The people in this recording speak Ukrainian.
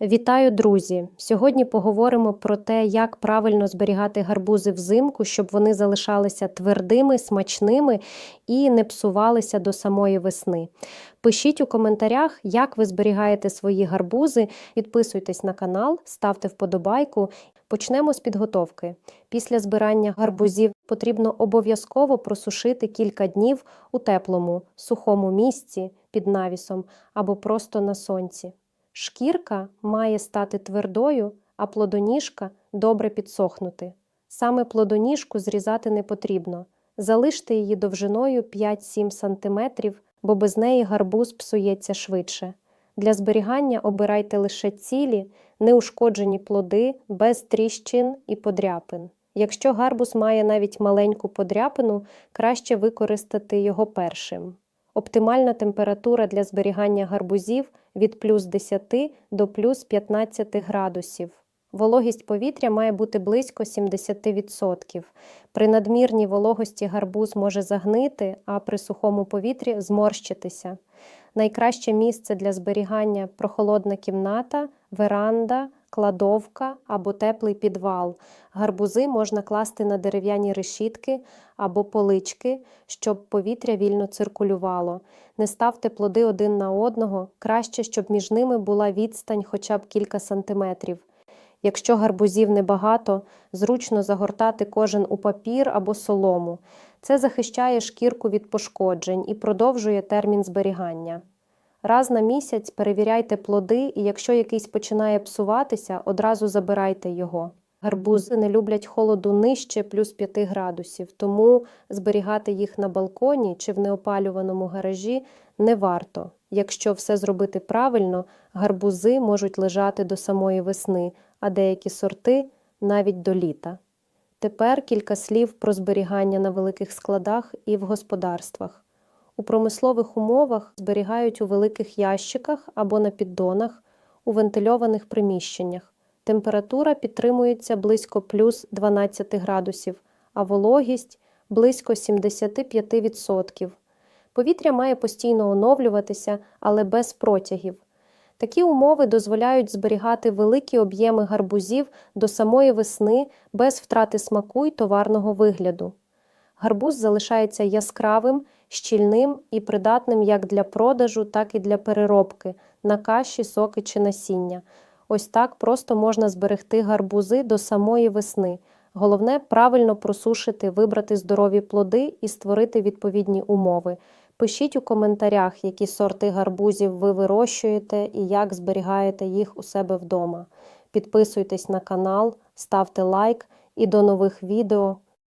Вітаю, друзі! Сьогодні поговоримо про те, як правильно зберігати гарбузи взимку, щоб вони залишалися твердими, смачними і не псувалися до самої весни. Пишіть у коментарях, як ви зберігаєте свої гарбузи. Підписуйтесь на канал, ставте вподобайку. Почнемо з підготовки. Після збирання гарбузів потрібно обов'язково просушити кілька днів у теплому, сухому місці під навісом або просто на сонці. Шкірка має стати твердою, а плодоніжка добре підсохнути. Саме плодоніжку зрізати не потрібно. Залиште її довжиною 5-7 см, бо без неї гарбуз псується швидше. Для зберігання обирайте лише цілі, неушкоджені плоди без тріщин і подряпин. Якщо гарбуз має навіть маленьку подряпину, краще використати його першим. Оптимальна температура для зберігання гарбузів від плюс 10 до плюс 15 градусів. Вологість повітря має бути близько 70%. При надмірній вологості гарбуз може загнити, а при сухому повітрі зморщитися. Найкраще місце для зберігання прохолодна кімната, веранда, кладовка або теплий підвал. Гарбузи можна класти на дерев'яні решітки або полички, щоб повітря вільно циркулювало. Не ставте плоди один на одного, краще, щоб між ними була відстань хоча б кілька сантиметрів. Якщо гарбузів небагато, зручно загортати кожен у папір або солому. Це захищає шкірку від пошкоджень і продовжує термін зберігання. Раз на місяць перевіряйте плоди, і якщо якийсь починає псуватися, одразу забирайте його. Гарбузи не люблять холоду нижче плюс 5 градусів, тому зберігати їх на балконі чи в неопалюваному гаражі не варто. Якщо все зробити правильно, гарбузи можуть лежати до самої весни, а деякі сорти навіть до літа. Тепер кілька слів про зберігання на великих складах і в господарствах. У промислових умовах зберігають у великих ящиках або на піддонах, у вентильованих приміщеннях. Температура підтримується близько плюс 12 градусів, а вологість близько 75%. Повітря має постійно оновлюватися, але без протягів. Такі умови дозволяють зберігати великі об'єми гарбузів до самої весни без втрати смаку й товарного вигляду. Гарбуз залишається яскравим, щільним і придатним як для продажу, так і для переробки на каші, соки чи насіння. Ось так просто можна зберегти гарбузи до самої весни. Головне правильно просушити, вибрати здорові плоди і створити відповідні умови. Пишіть у коментарях, які сорти гарбузів ви вирощуєте і як зберігаєте їх у себе вдома. Підписуйтесь на канал, ставте лайк і до нових відео.